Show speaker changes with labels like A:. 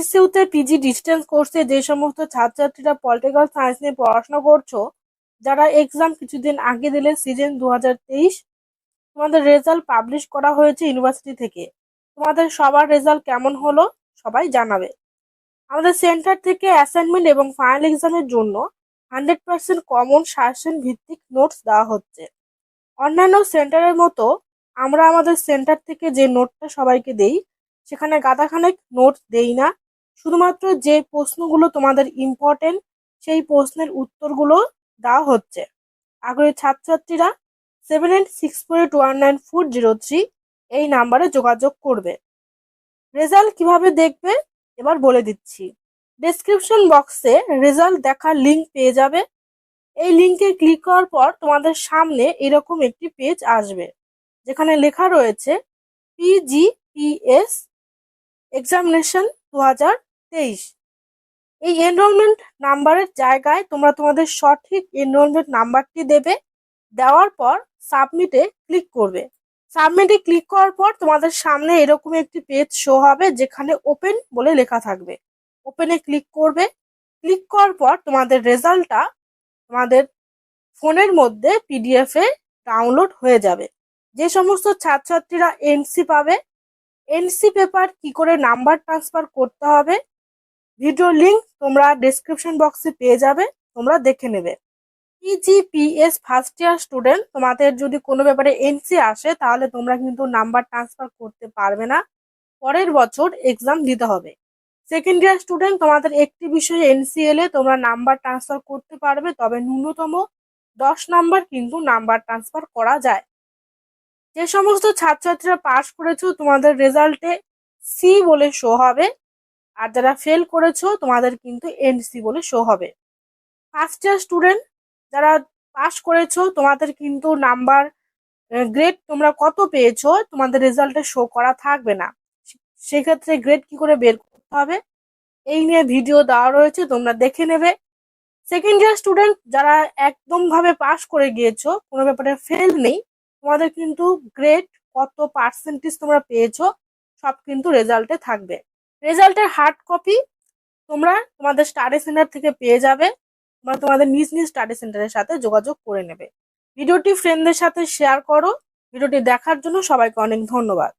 A: এনসিউতে PG distance কোর্সে যে সমস্ত ছাত্রছাত্রীরা পলিটিক্যাল সায়েন্স নিয়ে পড়াশোনা করছ, যারা এক্সাম কিছুদিন আগে দিলে সিজন দু হাজার তেইশ, তোমাদের রেজাল্ট পাবলিশ করা হয়েছে ইউনিভার্সিটি থেকে। তোমাদের সবার রেজাল্ট কেমন হলো সবাই জানাবে। আমাদের সেন্টার থেকে অ্যাসাইনমেন্ট এবং ফাইনাল এক্সামের জন্য হান্ড্রেড পার্সেন্ট কমন সাজেশন ভিত্তিক নোটস দেওয়া হচ্ছে। অন্যান্য সেন্টারের মতো আমরা আমাদের সেন্টার থেকে যে নোটটা সবাইকে দেই, সেখানে গাদাখানেক নোটস দেই না। শুধুমাত্র যে প্রশ্নগুলো তোমাদের ইম্পর্টেন্ট সেই প্রশ্নের উত্তরগুলো দেওয়া হচ্ছে। আগ্রহী ছাত্রছাত্রীরা seven eight six four eight one nine four zero three এই নাম্বারে যোগাযোগ করবে। রেজাল্ট কীভাবে দেখবে? এবার বলে দিচ্ছি। ডেসক্রিপশন বক্সে রেজাল্ট দেখার লিংক পেয়ে যাবে। এই লিংকে ক্লিক করার পর তোমাদের সামনে এরকম একটি পেজ আসবে, যেখানে লেখা রয়েছে পিজিপিএস এক্সামিনেশন দু হাজার তেইশ। এই এনরোলমেন্ট নাম্বারের জায়গায় তোমরা তোমাদের সঠিক এনরোলমেন্ট নাম্বারটি দেবে, দেওয়ার পর সাবমিটে ক্লিক করবে। সাবমিটে ক্লিক করার পর তোমাদের সামনে এরকম একটি পেজ শো হবে যেখানে ওপেন বলে লেখা থাকবে। ওপেনে ক্লিক করবে ক্লিক করার পর তোমাদের রেজাল্টটা তোমাদের ফোনের মধ্যে পিডিএফ এ ডাউনলোড হয়ে যাবে। যে সমস্ত ছাত্রছাত্রীরা এনসি পাবে এনসি পেপার কি করে নাম্বার ট্রান্সফার করতে হবে ভিডিও লিংক তোমরা ডেসক্রিপশন বক্সে পেয়ে যাবে, তোমরা দেখে নেবে। পিজিপিএস ফার্স্ট ইয়ার স্টুডেন্ট তোমাদের যদি কোনো ব্যাপারে এনসি আসে, তাহলে তোমরা কিন্তু নাম্বার ট্রান্সফার করতে পারবে না। পরের বছর এক্সাম দিতে হবে। সেকেন্ড ইয়ার স্টুডেন্ট তোমাদের একটি বিষয়ে এনসি এলে তোমরা নাম্বার ট্রান্সফার করতে পারবে, তবে ন্যূনতম দশ নাম্বার কিন্তু নাম্বার ট্রান্সফার করা যায়। যে সমস্ত ছাত্রছাত্রীরা পাশ করেছ, তোমাদের রেজাল্টে সি বলে শো হবে। আর যারা ফেল করেছ, তোমাদের কিন্তু এনসি বলে শো হবে। ফার্স্ট ইয়ার স্টুডেন্ট যারা পাস করেছ, তোমাদের কিন্তু নাম্বার গ্রেড তোমরা কত পেয়েছ, তোমাদের রেজাল্টে শো করা থাকবে না। সেক্ষেত্রে গ্রেড কি করে বের করতে হবে, এই নিয়ে ভিডিও দেওয়া রয়েছে, তোমরা দেখে নেবে। সেকেন্ড ইয়ার স্টুডেন্ট যারা একদম ভাবে পাস করে গিয়েছো, কোনো ব্যাপারে ফেল নেই, তোমাদের কিন্তু গ্রেড কত পার্সেন্টেজ তোমরা পেয়েছ, সব কিন্তু রেজাল্টে থাকবে। রেজাল্টের হার্ড কপি তোমরা তোমাদের স্টাডি সেন্টার থেকে পেয়ে যাবে। তোমরা তোমাদের নিজ নিজ স্টাডি সেন্টারের সাথে যোগাযোগ করে নেবে। ভিডিওটি ফ্রেন্ডদের সাথে শেয়ার করো। ভিডিওটি দেখার জন্য সবাইকে অনেক ধন্যবাদ।